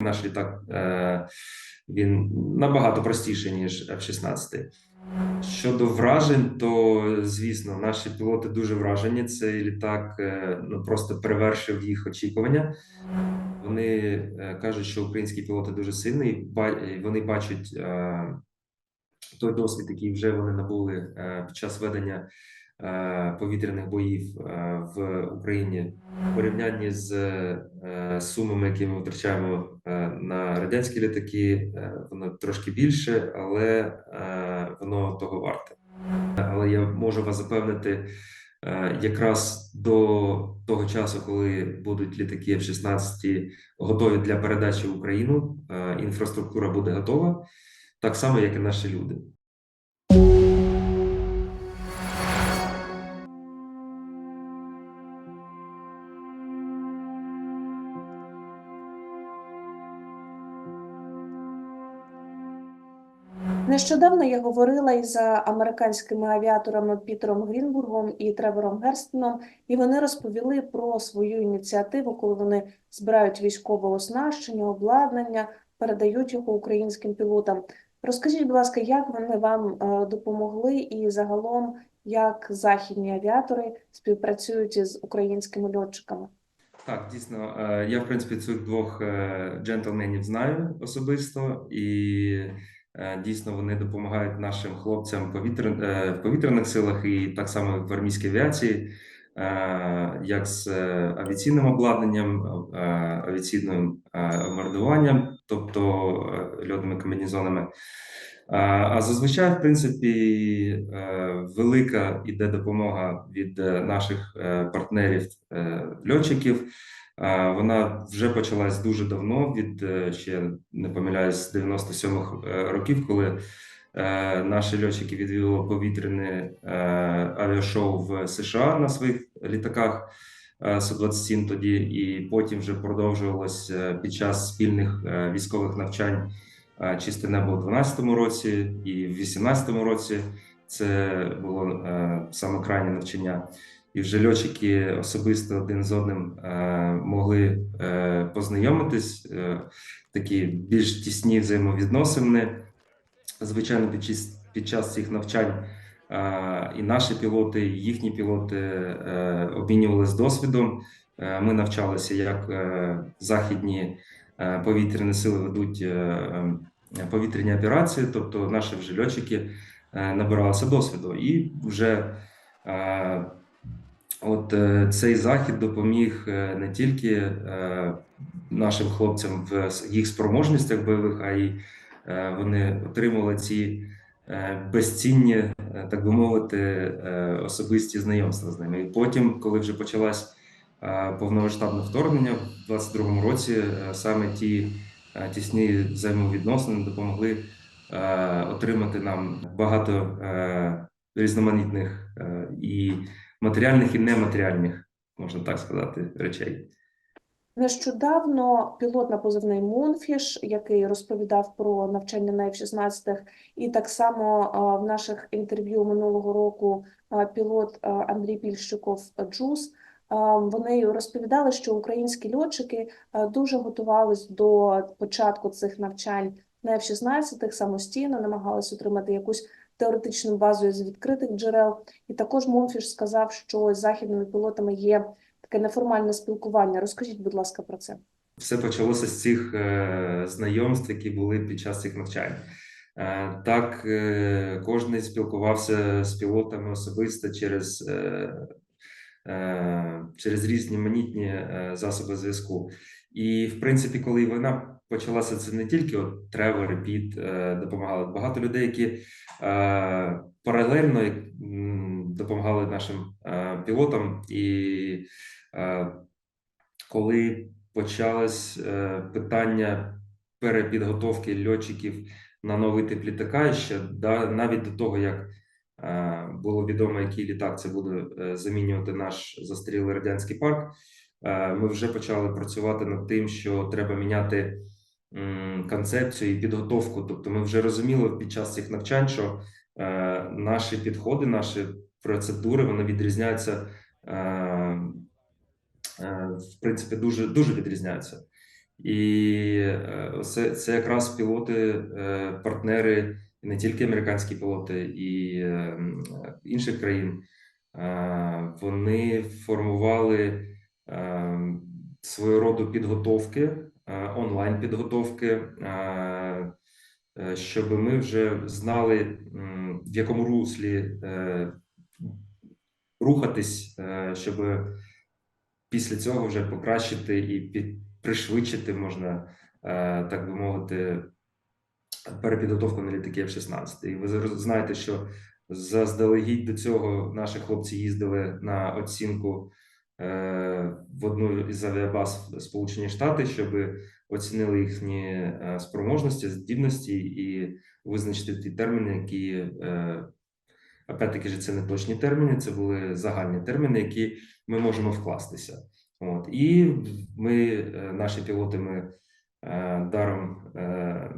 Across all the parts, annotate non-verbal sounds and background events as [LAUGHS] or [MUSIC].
Наш літак е, він набагато простіший, ніж F-16. Щодо вражень, то звісно, наші пілоти дуже вражені. Цей літак е, ну просто перевершив їх очікування. Вони е, кажуть, що українські пілоти дуже сильні, вони бачать той досвід, який вже вони набули під час ведення повітряних боїв е, в Україні в порівнянні з е, сумами, які ми витрачаємо е, на радянські літаки, е, воно трошки більше, але е, воно того варте. Але я можу вас запевнити, е, якраз до того часу, коли будуть літаки F-16 готові для передачі в Україну, е, інфраструктура буде готова, так само, як і наші люди. Нещодавно я говорила із американськими авіаторами Пітером Грінбургом і Тревором Герстеном, і вони розповіли про свою ініціативу, коли вони збирають військове оснащення, обладнання, передають його українським пілотам. Розкажіть, будь ласка, як вони вам е, допомогли, і загалом як західні авіатори співпрацюють із українськими льотчиками? Так, дійсно, е, я в принципі цих двох е, джентльменів знаю особисто, і дійсно вони допомагають нашим хлопцям е, в повітряних силах і так само в армійській авіації, е, як з е, авіаційним обладнанням, е, авіаційним е, тобто е, льотними комбінезонами. А зазвичай, в принципі, е, велика іде допомога від е, наших е, партнерів е, льотчиків. Вона вже почалась дуже давно, від е, ще не помиляюсь, з 97-х е, років, коли е, наші льотчики відвідали повітряне авіашоу в США на своїх літаках е, Су-27 тоді, і потім вже продовжувалось під час спільних військових навчань Чисте небо у 12-му році і в 18-му році. Це було саме крайнє навчання. І вже льотчики особисто один з одним е, могли е, познайомитись, е, такі більш тісні взаємовідносини. Звичайно, під час, під час цих навчань і наші пілоти, і їхні пілоти обмінювалися досвідом. Ми навчалися, як західні повітряні сили ведуть повітряні операції, тобто наші вже льотчики набиралися досвіду і вже. От е, цей захід допоміг е, не тільки е, нашим хлопцям в їх спроможностях бойових, а й вони отримали ці безцінні, так би мовити, особисті знайомства з ними. І потім, коли вже почалась повномасштабне вторгнення в 22-му році, саме ті тісні взаємовідносини допомогли отримати нам багато різноманітних і матеріальних і нематеріальних, можна так сказати, речей. Нещодавно пілот на позивний Мунфіш, який розповідав про навчання на F-16, і так само в наших інтерв'ю минулого року пілот Андрій Пільщиков Джус. Вони розповідали, що українські льотчики дуже готувались до початку цих навчань на F-16 самостійно, намагалися отримати якусь теоретичну базу з відкритих джерел. І також Мунфіш сказав, що з західними пілотами є таке неформальне спілкування. Розкажіть, будь ласка, про це. Все почалося з цих е, знайомств, які були під час цих навчань. Е, так, е, кожен спілкувався з пілотами особисто через, через різні манітні засоби зв'язку. І, в принципі, коли війна почалася, це не тільки от Тревор Піт допомагали. Багато людей, які е, паралельно допомагали нашим е, пілотам. І е, коли почалось питання перепідготовки льотчиків на новий тип літака, ще навіть до того, як було відомо, який літак це буде замінювати наш застарілий радянський парк, ми вже почали працювати над тим, що треба міняти концепцію і підготовку. Тобто, ми вже розуміли під час цих навчань, що е, наші підходи, наші процедури вони відрізняються. Е, е, в принципі, дуже дуже відрізняються. І це, це якраз пілоти, партнери, не тільки американські пілоти, і інших країн. Вони формували е, свого роду підготовки, онлайн підготовки, е, е, щоб ми вже знали, в якому руслі е, рухатись, е, щоб після цього вже покращити і пришвидшити можна, е, так би мовити, перепідготовку на літаки F-16. І ви знаєте, що заздалегідь до цього наші хлопці їздили на оцінку е, в одну із авіабаз Сполучені Штати, щоб оцінили їхні е, спроможності, здібності і визначити ті терміни, які е, опять-таки це не точні терміни, це були загальні терміни, які ми можемо вкластися. От і ми, е, наші пілоти, ми е, даром е,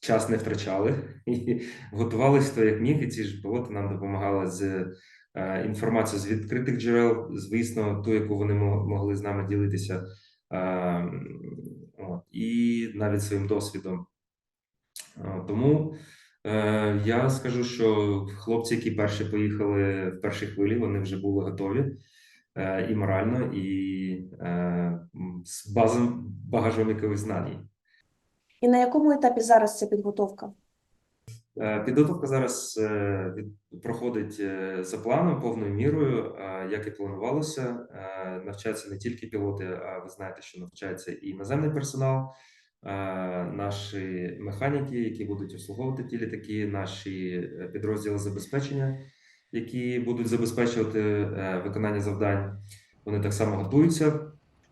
час не втрачали [LAUGHS] і готувалися то як міг. І ці ж пілоти нам допомагали з е, інформацією з відкритих джерел, звісно, ту, яку вони могли з нами ділитися, е, і навіть своїм досвідом. Е, Тому я скажу, що хлопці, які перші поїхали в першій хвилі, вони вже були готові і морально, і з базом багажом якихось знань. І на якому етапі зараз ця підготовка? Е, Підготовка зараз е, проходить е, за планом повною мірою, як і планувалося. Навчаються не тільки пілоти, а ви знаєте, що навчається і іноземний персонал, наші механіки, які будуть обслуговувати ті літаки, наші підрозділи забезпечення, які будуть забезпечувати виконання завдань. Вони так само готуються.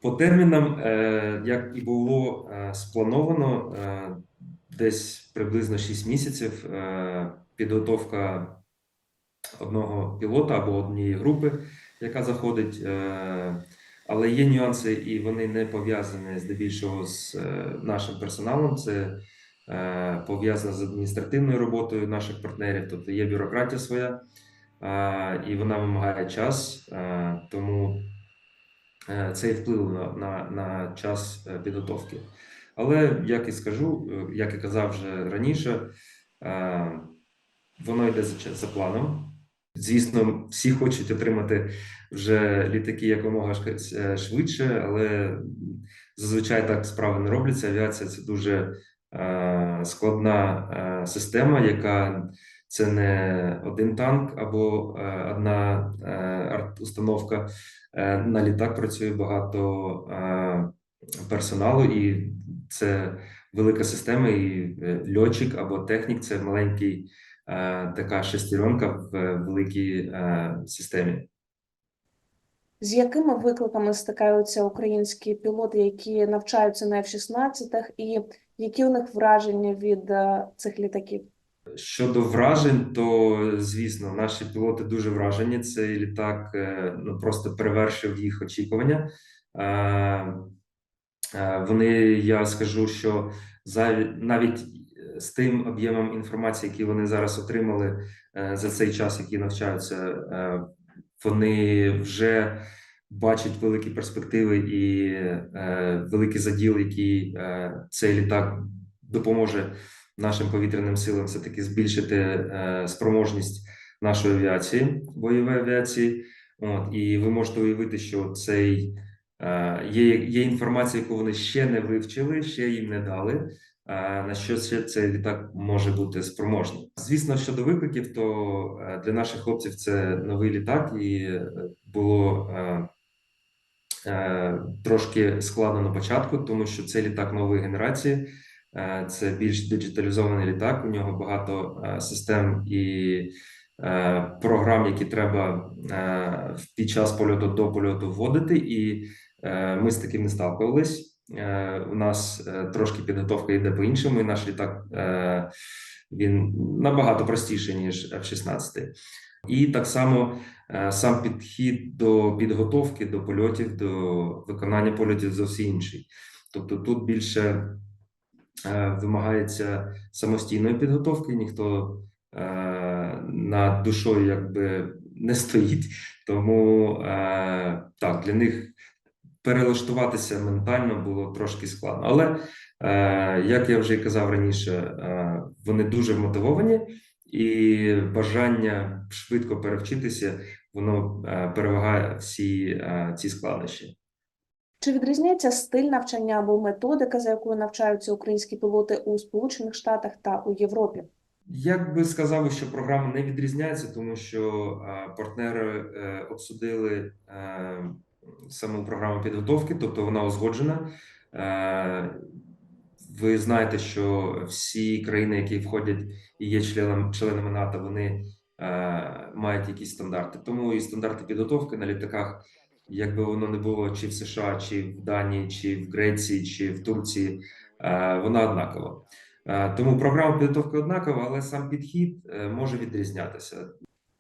По термінам, як і було сплановано, десь приблизно 6 місяців е, підготовка одного пілота або однієї групи, яка заходить. е, Але є нюанси, і вони не пов'язані здебільшого з е, нашим персоналом. Це пов'язано з адміністративною роботою наших партнерів, тобто є бюрократія своя, і вона вимагає час, тому це і вплинуло на, на, на час підготовки. Але як і скажу, е, як і казав вже раніше, е, воно йде за, планом. Звісно, всі хочуть отримати вже літаки якомога е, швидше, але зазвичай так справи не робляться. Авіація це дуже складна система, яка це не один танк або одна арт-установка. Е, на літак працює багато персоналу, і це велика система. І е, льотчик або технік це маленький е, така шестеренка в е, великій системі. З якими викликами стикаються українські пілоти, які навчаються на F-16, і які у них враження від цих літаків? Щодо вражень, то звісно, наші пілоти дуже вражені. Цей літак ну просто перевершив їх очікування. Е, е, Вони, я скажу, що навіть з тим об'ємом інформації, який вони зараз отримали е, за цей час, який навчаються, е, вони вже бачать великі перспективи і е, великий заділ, який е, цей літак допоможе нашим повітряним силам все-таки збільшити е, спроможність нашої авіації, бойової авіації. От, і ви можете уявити, що цей е, є, є інформація, яку вони ще не вивчили, ще їм не дали. е, На що ще цей літак може бути спроможний? Звісно, щодо викликів, то е, для наших хлопців це новий літак, і е, було е, е, трошки складно на початку, тому що це літак нової генерації. Е, Це більш диджиталізований літак. У нього багато е, систем і е, програм, які треба е, під час польоту до польоту вводити. І е, ми з таким не сталкувались. Е, У нас е, трошки підготовка йде по-іншому. і Наш літак е, він набагато простіший ніж F-16. І так само е, сам підхід до підготовки до польотів, до виконання польотів зовсім інший. Тобто тут більше е, вимагається самостійної підготовки, ніхто е, над душою якби не стоїть. Тому е, так, для них перелаштуватися ментально було трошки складно. Але е, як я вже і казав раніше, е, вони дуже мотивовані, і бажання швидко перевчитися, воно е, перевагає всі е, ці складнощі. Чи відрізняється стиль навчання або методика, за якою навчаються українські пілоти у Сполучених Штатах та у Європі? Я би сказав, що програма не відрізняється, тому що е, партнери е, обсудили е, саму програму підготовки, тобто вона узгоджена. Е, Ви знаєте, що всі країни, які входять і є членом, членами НАТО, вони е, мають якісь стандарти. Тому і стандарти підготовки на літаках, якби воно не було чи в США, чи в Данії, чи в Греції, чи в Турції, е, вона однакова. Тому програма підготовки однакова, але сам підхід може відрізнятися.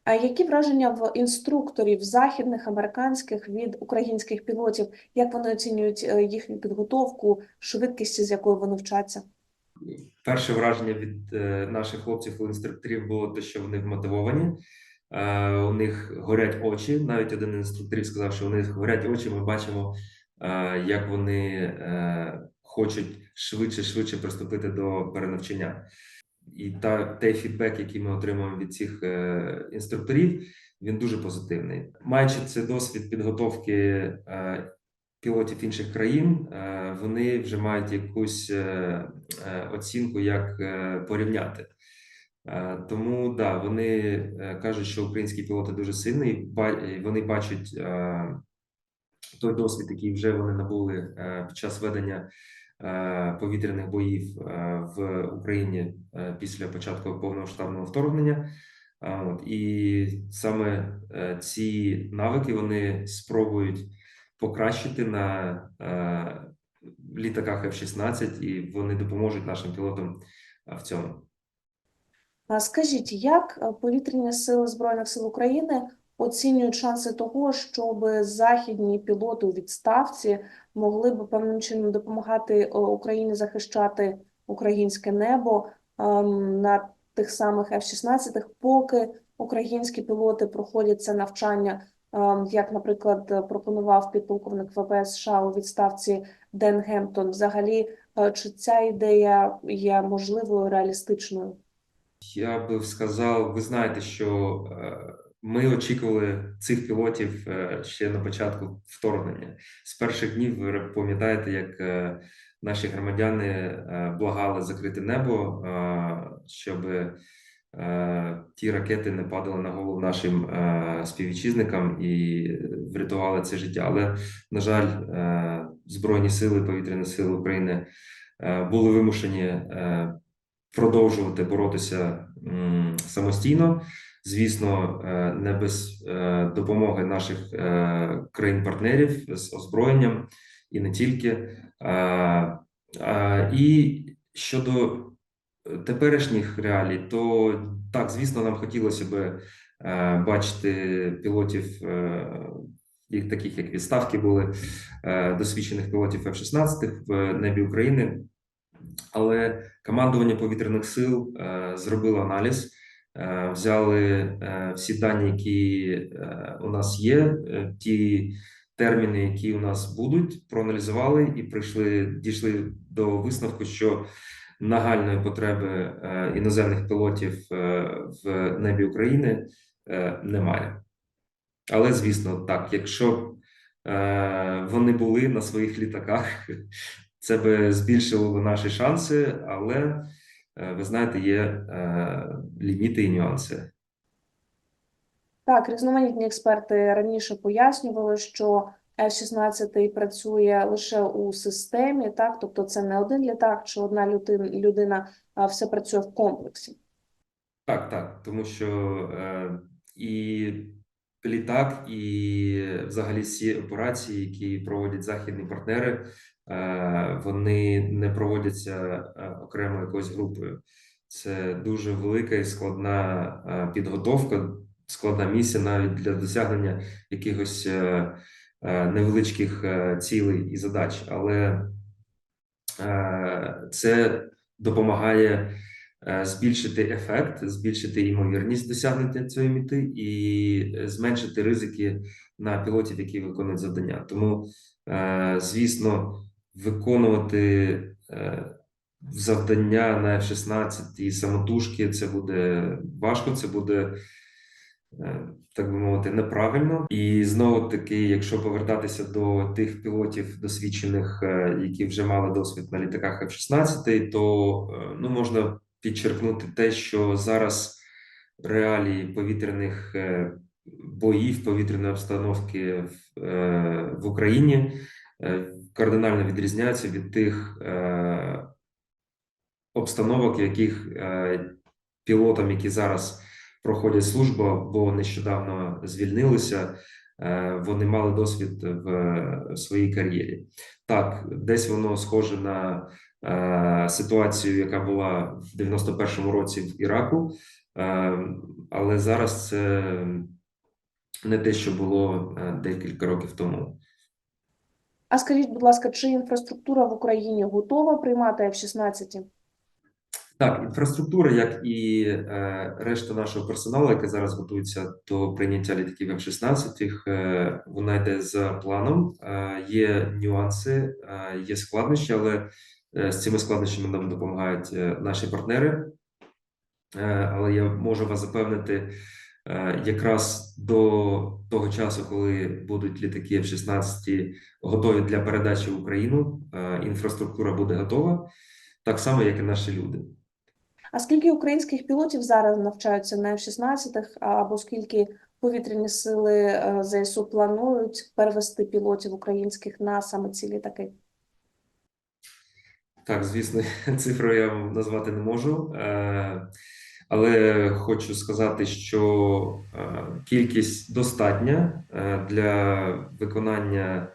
А які враження в інструкторів західних, американських від українських пілотів? Як вони оцінюють е, їхню підготовку, швидкість, з якою вони вчаться? Перше враження від е, наших хлопців інструкторів було те, що вони вмотивовані. Е, У них горять очі. Навіть один із інструкторів сказав, що у них горять очі. Ми бачимо, як вони хочуть швидше, швидше приступити до перенавчання. І та той фідбек, який ми отримуємо від цих е, інструкторів, він дуже позитивний. Маючи цей досвід підготовки е, пілотів інших країн, е, вони вже мають якусь оцінку, як порівняти. Тому да, вони кажуть, що українські пілоти дуже сильні, вони бачать той досвід, який вже вони набули під час ведення повітряних боїв е, в Україні е, після початку повномасштабного вторгнення. От, і саме е, ці навики вони спробують покращити на е, літаках F-16, і вони допоможуть нашим пілотам е, в цьому. Скажіть, як е, повітряні сили Збройних сил України оцінюють шанси того, щоб західні пілоти у відставці могли б певним чином допомагати е, Україні захищати українське небо ем, на тих самих F-16, поки українські пілоти проходять це навчання, ем, як, наприклад, пропонував підполковник ВВС США у відставці Ден Гемптон? Взагалі, е, чи ця ідея є можливою, реалістичною? Я би сказав, ви знаєте, що е, ми очікували цих пілотів е, ще на початку вторгнення. З перших днів ви пам'ятаєте, як е, наші громадяни е, благали закрити небо, щоб ті ракети не падали на голову нашим співвітчизникам і врятували це життя. Але, на жаль, Збройні сили, повітряні сили України були вимушені. продовжувати боротися самостійно. Звісно, е, не без е, допомоги наших е, країн-партнерів з озброєнням і не тільки. І щодо теперішніх реалій, то так, звісно, нам хотілося б е, бачити пілотів. таких як відставки були досвідчених пілотів F-16 в небі України, але командування повітряних сил зробило аналіз, взяли е, всі дані, які е, у нас є, е, ті терміни, які у нас будуть, проаналізували і прийшли, дійшли до висновку, що нагальної потреби е, іноземних пілотів е, в небі України е, немає. Але звісно, так, якщо б е, вони були на своїх літаках, [LAUGHS] це би збільшило наші шанси, але е, ви знаєте, є е, ліміти і нюанси. Так, різноманітні експерти раніше пояснювали, що F-16 працює лише у системі, так, тобто це не один літак чи одна людина, людина, а все працює в комплексі. Так, так, тому що е, і літак, і взагалі всі операції, які проводять західні партнери, е, вони не проводяться е, окремо якоюсь групою. Це дуже велика і складна е, підготовка, складна місія навіть для досягнення якихось е, е, невеличких е, цілей і задач, але е, це допомагає е, збільшити ефект, збільшити ймовірність досягнення цієї мети і е, зменшити ризики на пілотів, які виконують завдання. Тому Е, Звісно, виконувати е, завдання на F-16 і самотужки це буде важко, це буде, е, так би мовити, неправильно. І знову таки, якщо повертатися до тих пілотів досвідчених, е, які вже мали досвід на літаках F-16, то ну, можна підчеркнути те, що зараз реалії повітряних боїв, повітряної обстановки в, в Україні кардинально відрізняються від тих е, обстановок, яких е, пілотам, які зараз проходять службу або нещодавно звільнилися, е, вони мали досвід в е, своїй кар'єрі. Так, десь воно схоже на е, ситуацію, яка була в 91-му році в Іраку, е, але зараз це не те, що було е, декілька років тому. А скажіть, будь ласка, чи інфраструктура в Україні готова приймати F-16? Так, інфраструктура, як і е, решта нашого персоналу, який зараз готується до прийняття літаків F-16, їх, е, вона йде за планом. Е, є нюанси, е, є складнощі, але е, з цими складнощами нам допомагають е, наші партнери. Е, але я можу вас запевнити, якраз до того часу, коли будуть літаки F-16 готові для передачі в Україну, е, інфраструктура буде готова, так само, як і наші люди. А скільки українських пілотів зараз навчаються на F-16, або скільки повітряні сили е, ЗСУ планують перевести пілотів українських на саме ці літаки? Так, звісно, [LAUGHS] цифру я вам назвати не можу, е, але хочу сказати, що е, кількість достатня е, для виконання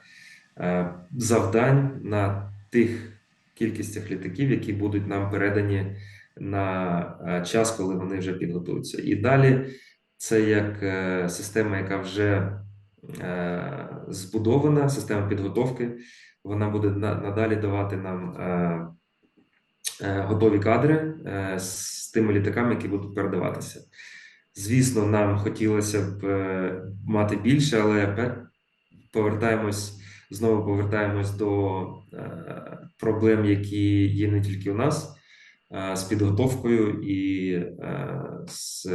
е, завдань на тих кількістях літаків, які будуть нам передані на час, коли вони вже підготуються. І далі це як система, яка вже збудована, система підготовки. Вона буде на- надалі давати нам готові кадри е, з тими літаками, які будуть передаватися. Звісно, нам хотілося б е, мати більше, але повертаємось знову повертаємось до е, проблем, які є не тільки у нас, е, з підготовкою і е, з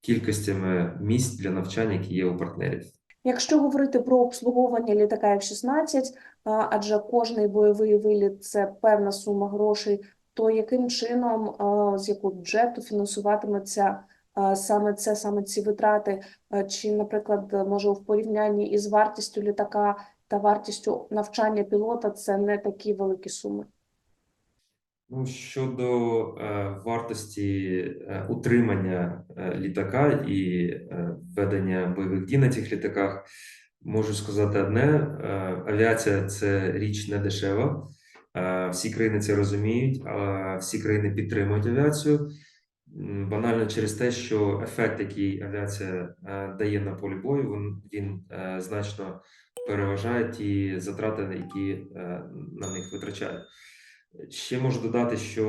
кількостями місць для навчання, які є у партнерів. Якщо говорити про обслуговування літака F-16, адже кожний бойовий виліт це певна сума грошей, то яким чином, з якого бюджету фінансуватиметься саме це, саме ці витрати? Чи, наприклад, може в порівнянні із вартістю літака та вартістю навчання пілота це не такі великі суми? Ну, щодо е, вартості е, утримання е, літака і е, ведення бойових дій на цих літаках, можу сказати одне: е, авіація це річ не дешева. Е, всі країни це розуміють, а всі країни підтримують авіацію. Банально через те, що ефект, який авіація е, дає на полі бою, він, він е, значно переважає ті затрати, які е, на них витрачають. Ще можу додати, що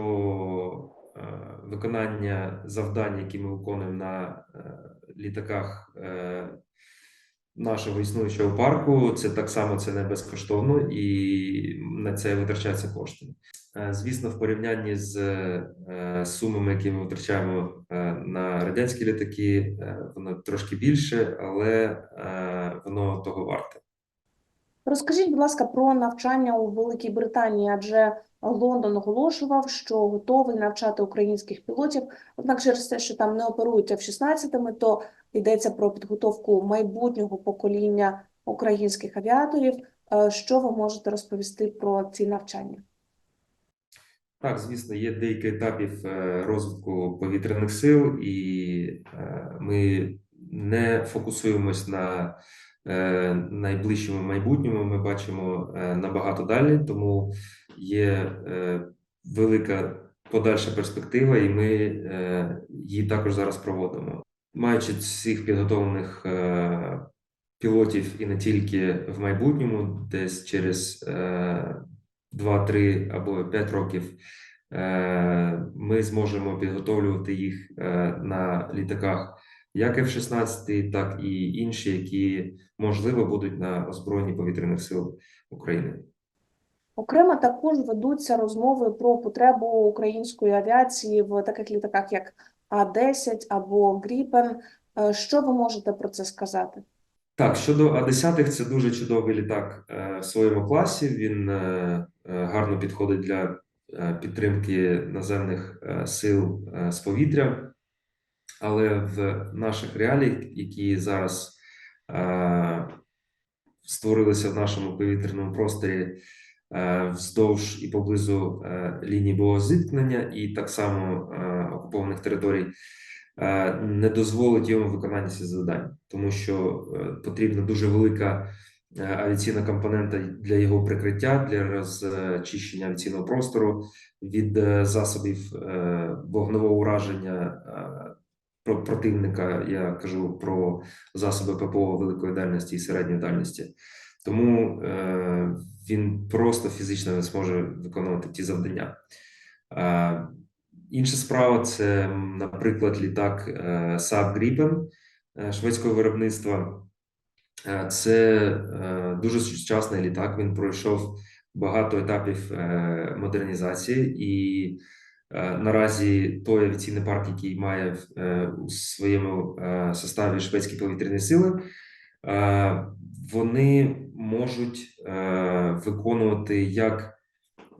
е, виконання завдань, які ми виконуємо на е, літаках е, нашого існуючого парку, це так само це не безкоштовно і на це витрачаються кошти. Звісно, в порівнянні з сумами, які ми витрачаємо на радянські літаки, воно трошки більше, але воно того варте. Розкажіть, будь ласка, про навчання у Великій Британії, адже Лондон оголошував, що готовий навчати українських пілотів. Однак через те, що там не оперують F-16, то йдеться про підготовку майбутнього покоління українських авіаторів. Е, Що ви можете розповісти про ці навчання? Так, звісно, є деякі етапів е, розвитку повітряних сил, і е, ми не фокусуємось на найближчому майбутньому. Ми бачимо е, набагато далі, тому є е, велика подальша перспектива, і ми е, її також зараз проводимо. Маючи всіх підготовлених е, пілотів і не тільки в майбутньому, десь через е, 2-3 або 5 років е, ми зможемо підготовлювати їх е, на літаках як F-16, так і інші, які можливо будуть на озброєнні повітряних сил України. Окремо також ведуться розмови про потребу української авіації в таких літаках, як А-10 або Гріпен. Е, Що ви можете про це сказати? Так, щодо А-10, це дуже чудовий літак е, в своєму класі. Він е, гарно підходить для підтримки наземних сил з повітря. Але в наших реаліях, які зараз е, створилися в нашому повітряному просторі е, вздовж і поблизу е, лінії бойового зіткнення, і так само е, окупованих територій, е, не дозволить йому виконання цих завдань, тому що е, потрібна дуже велика е, авіаційна компонента для його прикриття, для розчищення авіаційного простору від е, засобів е, вогневого ураження. Про противника я кажу про засоби ППО великої дальності і середньої дальності. Тому е, він просто фізично не зможе виконувати ті завдання. Е, інша справа це, наприклад, літак е, Saab Gripen е, шведського виробництва. Е, Це дуже сучасний літак. Він пройшов багато етапів модернізації, і наразі той авіаційний парк, який має е, у своєму е, составі шведські повітряні сили, е, вони можуть е, виконувати як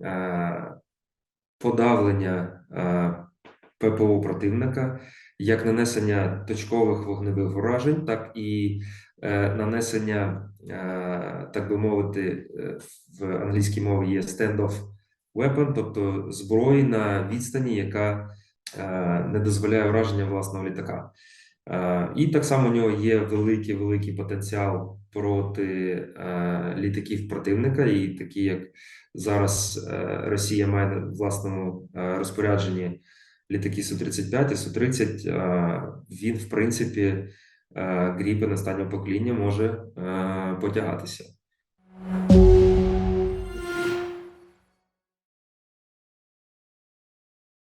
е, подавлення е, ППО противника, як нанесення точкових вогневих уражень, так і е, нанесення, е, так би мовити, е, в англійській мові є stand-off weapon, тобто зброї на відстані, яка е, не дозволяє ураження власного літака. Е, І так само у нього є великий великий потенціал проти е, літаків противника, і такі як зараз Росія має на власному розпорядженні літаки Су-35 і Су-30, е, він в принципі е, Гріпен останнього покоління може потягатися.